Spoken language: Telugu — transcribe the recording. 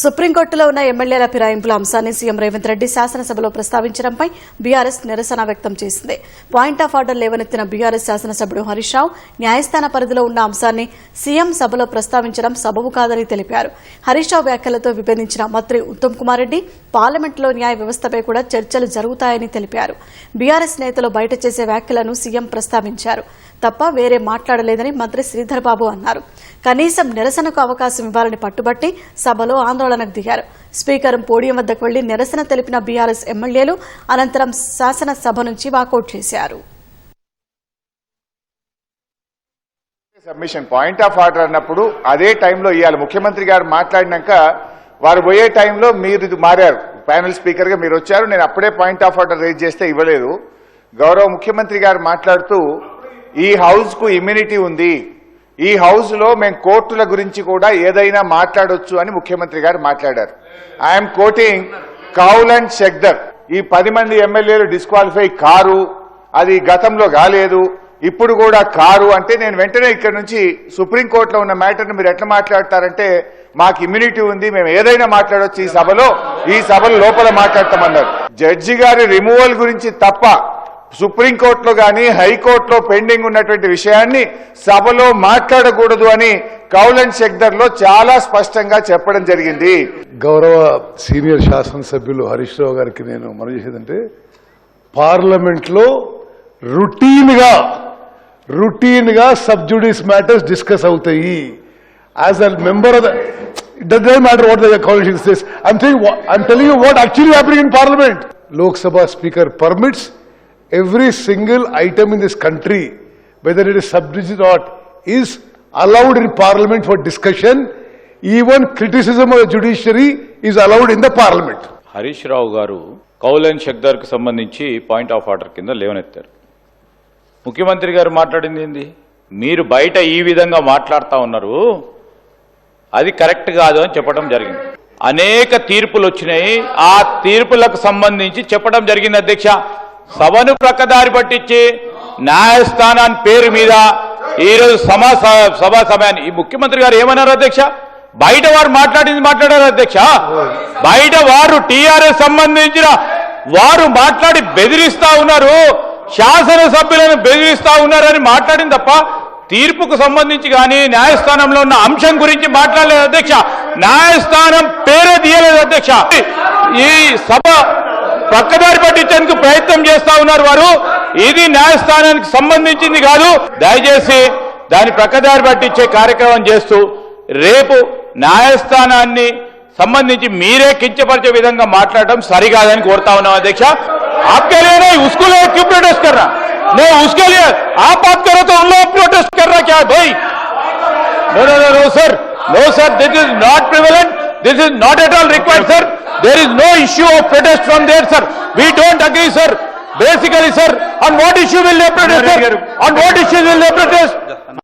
సుప్రీంకోర్టులో ఉన్న ఎమ్మెల్యేల ఫిరాయింపుల అంశాన్ని సీఎం రేవంత్ రెడ్డి శాసనసభలో ప్రస్తావించడంపై బీఆర్ఎస్ నిరసన వ్యక్తం చేసింది. పాయింట్ ఆఫ్ ఆర్డర్ లేవనెత్తిన బీఆర్ఎస్ శాసనసభ్యుడు హరీష్ రావు న్యాయస్థాన పరిధిలో ఉన్న అంశాన్ని సీఎం సభలో ప్రస్తావించడం సబబు కాదని తెలిపారు. హరీష్ రావు వ్యాఖ్యలతో విభేదించిన మంత్రి ఉత్తమ్ కుమార్ రెడ్డి పార్లమెంట్లో న్యాయ వ్యవస్థపై కూడా చర్చలు జరుగుతాయని తెలిపారు. బీఆర్ఎస్ నేతలు బయట చేసే వ్యాఖ్యలను సీఎం ప్రస్తావించారు. తప్ప వేరే మాట్లాడలేదని మంత్రి శ్రీధర్బాబు అన్నారు. కనీసం నిరసనకు అవకాశం ఇవ్వాలని పట్టుబట్టి సభలో ఆందోళనకు దిగారు. స్పీకర్ పోడియం వద్దకు వెళ్ళి నిరసన తెలిపిన బీఆర్ఎస్ ఎమ్మెల్యేలు అనంతరం శాసనసభ నుంచి వాకౌట్ చేశారు. సబ్మిషన్ పాయింట్ ఆఫ్ ఆర్డర్ అన్నప్పుడు అదే టైంలో ఇవాళ ముఖ్యమంత్రి గారు మాట్లాడినాక వారు పోయే టైంలో మీరు ఇది మారారు. ప్యానల్ స్పీకర్గా మీరు వచ్చారు. నేను అప్పుడే పాయింట్ ఆఫ్ ఆర్డర్ రేజ్ చేస్తే ఇవ్వలేదు. గౌరవ ముఖ్యమంత్రి గారు మాట్లాడుతూ ఈ హౌస్కు ఇమ్యూనిటీ ఉంది. ఈ హౌస్లో మేము కోర్టుల గురించి కూడా ఏదైనా మాట్లాడొచ్చు అని ముఖ్యమంత్రి గారు మాట్లాడారు. I'm quoting Kaul and Shakdher ఈ పది మంది ఎమ్మెల్యేలు డిస్క్వాలిఫై కారు అది గతంలో కాలేదు ఇప్పుడు కూడా కారు అంటే నేను వెంటనే ఇక్కడ నుంచి సుప్రీంకోర్టులో ఉన్న మ్యాటర్ని మీరు ఎట్లా మాట్లాడతారంటే మాకు ఇమ్యూనిటీ ఉంది మేము ఏదైనా మాట్లాడొచ్చు ఈ సభలో ఈ సభలో లోపల మాట్లాడతామన్నారు. జడ్జి గారి రిమూవల్ గురించి తప్ప సుప్రీంకోర్టులో కానీ హైకోర్టులో పెండింగ్ ఉన్నటువంటి విషయాన్ని సభలో మాట్లాడకూడదు అని కౌలన్ షెక్దర్లో చాలా స్పష్టంగా చెప్పడం జరిగింది. గౌరవ సీనియర్ శాసనసభ్యులు హరీష్ రావు గారికి నేను మనం చేసేదంటే పార్లమెంట్లో రొటీన్గా రొటీన్గా సబ్జుడిస్ మ్యాటర్స్ డిస్కస్ అవుతాయి. As a member of this matter what I'm thing I'm telling you what actually happening in parliament Lok Sabha speaker permits every single item in this country, whether it is subjudice or not, is allowed in parliament for discussion. Even criticism of the judiciary is allowed in the parliament. Harish Rao గారు కౌలన్ షక్దర్కు సంబంధించి పాయింట్ ఆఫ్ ఆర్డర్ కింద లేవనెత్తారు ముఖ్యమంత్రి గారు మాట్లాడింది ఏంది మీరు బయట ఈ విధంగా మాట్లాడుతా ఉన్నారు అది కరెక్ట్ కాదు అని చెప్పడం జరిగింది అనేక తీర్పులు వచ్చినాయి ఆ తీర్పులకు సంబంధించి చెప్పడం జరిగింది అధ్యక్ష సభను ప్రక్కదారి పట్టించి న్యాయస్థానాన్ని పేరు మీద ఈరోజు సమా సభా సమయాన్ని. ఈ ముఖ్యమంత్రి గారు ఏమన్నారు అధ్యక్ష? బయట వారు మాట్లాడింది మాట్లాడారు అధ్యక్ష? బయట వారు టీఆర్ఎస్ సంబంధించిన వారు మాట్లాడి బెదిరిస్తా ఉన్నారు. శాసనసభ్యులను బెదిరిస్తా ఉన్నారని మాట్లాడింది తప్ప తీర్పుకు సంబంధించి కానీ న్యాయస్థానంలో ఉన్న అంశం గురించి మాట్లాడలేదు అధ్యక్ష. న్యాయస్థానం పేరే తీయలేదు అధ్యక్ష. ఈ సభ పక్కదారి పట్టించేందుకు ప్రయత్నం చేస్తా ఉన్నారు వారు ఇది న్యాయస్థానానికి సంబంధించింది కాదు దయచేసి దాని ప్రక్కదారి పట్టించే కార్యక్రమం చేస్తూ రేపు న్యాయస్థానాన్ని సంబంధించి మీరే కించపరిచే విధంగా మాట్లాడటం సరికాదని కోరుతా ఉన్నాం అధ్యక్ష आपके लिए नहीं उसको लिए क्यों प्रोटेस्ट कर रहा नहीं उसके लिए आप बात करो तो उन लोग प्रोटेस्ट कर रहा क्या है भाई No, no, no, no, sir. No, sir. This is not prevalent. This is not at all required, sir. There is no issue of protest from there, sir. We don't agree, sir. Basically, sir, on what issue will they protest, sir? On what issue will they protest?